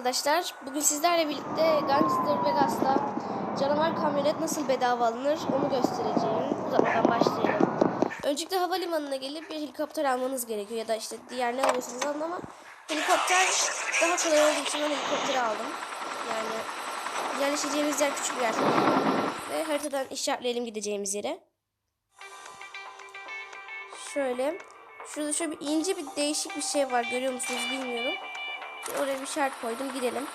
arkadaşlar. Bugün sizlerle birlikte Gangster Vegas'ta canavar kamyonet nasıl bedava alınır onu göstereceğim. Uzatmadan başlayalım. Öncelikle havalimanına gelip bir helikopter almanız gerekiyor ya da işte diğer ne alıyorsanız alın ama helikopter daha kolay olduğu için ben helikopteri aldım. Yani yerleşeceğimiz yer küçük bir yer. Ve haritadan işaretleyelim gideceğimiz yere. Şöyle. Şurada şöyle bir ince bir değişik bir şey var görüyor musunuz bilmiyorum. Oraya bir şart koydum. Gidelim.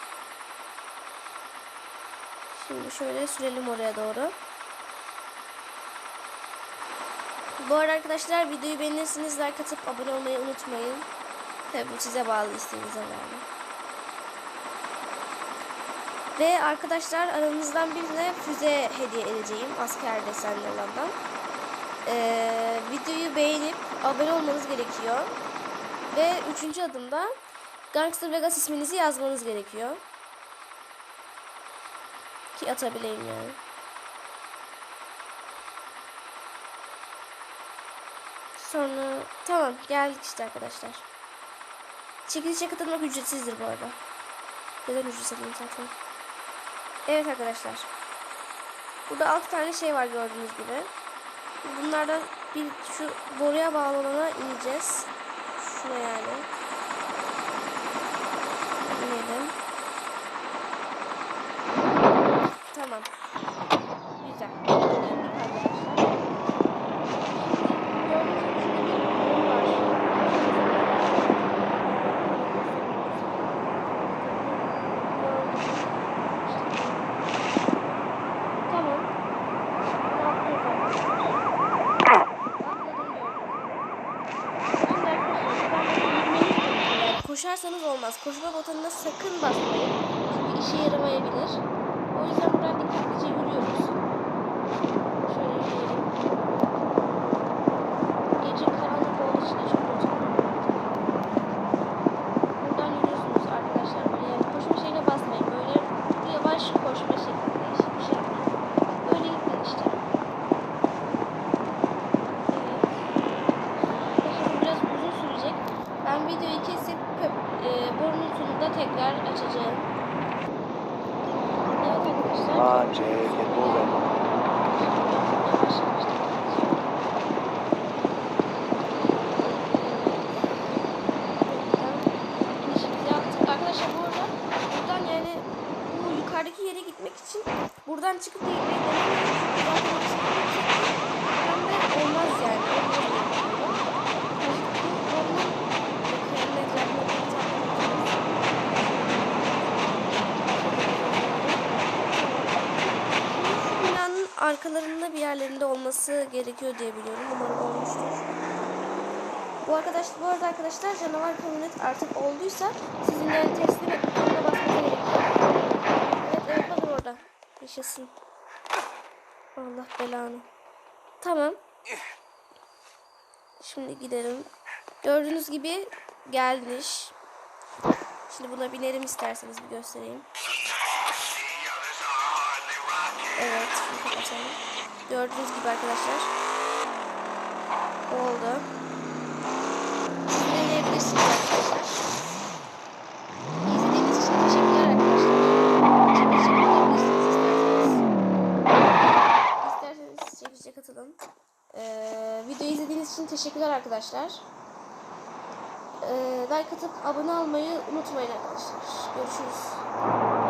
Şimdi şöyle sürelim oraya doğru. Bu arada arkadaşlar videoyu beğenirsiniz. Like atıp abone olmayı unutmayın. Tabi bu size bağlı isteğinize bağlı. Ve arkadaşlar aranızdan birine füze hediye edeceğim. Asker desenli olandan. Ee, videoyu beğenip abone olmanız gerekiyor. Ve üçüncü adımda Gangster Vegas isminizi yazmanız gerekiyor. Ki atabileyim yani. Sonra tamam geldik işte arkadaşlar. Çekilişe katılmak ücretsizdir bu arada. Neden ücretsiz zaten. Evet arkadaşlar. Burada 6 tane şey var gördüğünüz gibi. Bunlardan bir şu boruya bağlanana ineceğiz. Şuna yani. İnelim. Tamam. Güzel. İndik arkadaşlar. Gördüğünüz gibi şurada bir boru var. Tamam. Koşarsanız olmaz. Koşma butonuna sakın basmayın. Çünkü işe yaramayabilir. O yüzden buradan dikkatlice yürüyoruz. Arkadaşlar bu arada buradan gitmek çıkıp da gitmeyi denemeyin. Çünkü zaten olmaz yani. Olmaz diye düşünüyorum. Bu borunun bakıyorum etrafına bir tane Şu binanın arkalarında bir yerlerinde olması gerekiyor diye biliyorum. Umarım olmuştur. Bu arkadaş bu arada arkadaşlar canavar kamyonet artık olduysa sizin teslim et butonuna gerekiyor. Evet evet bakın orada. Yaşasın. Allah belanı. Tamam. Şimdi gidelim. Gördüğünüz gibi gelmiş. Şimdi buna binelim isterseniz bir göstereyim. Evet. Gördüğünüz gibi arkadaşlar. Oldu. Deneyebilirsiniz arkadaşlar. İçin teşekkürler isterseniz. İsterseniz katılın. Ee, videoyu izlediğiniz için teşekkürler arkadaşlar. Ee, like atıp abone olmayı unutmayın arkadaşlar. Görüşürüz.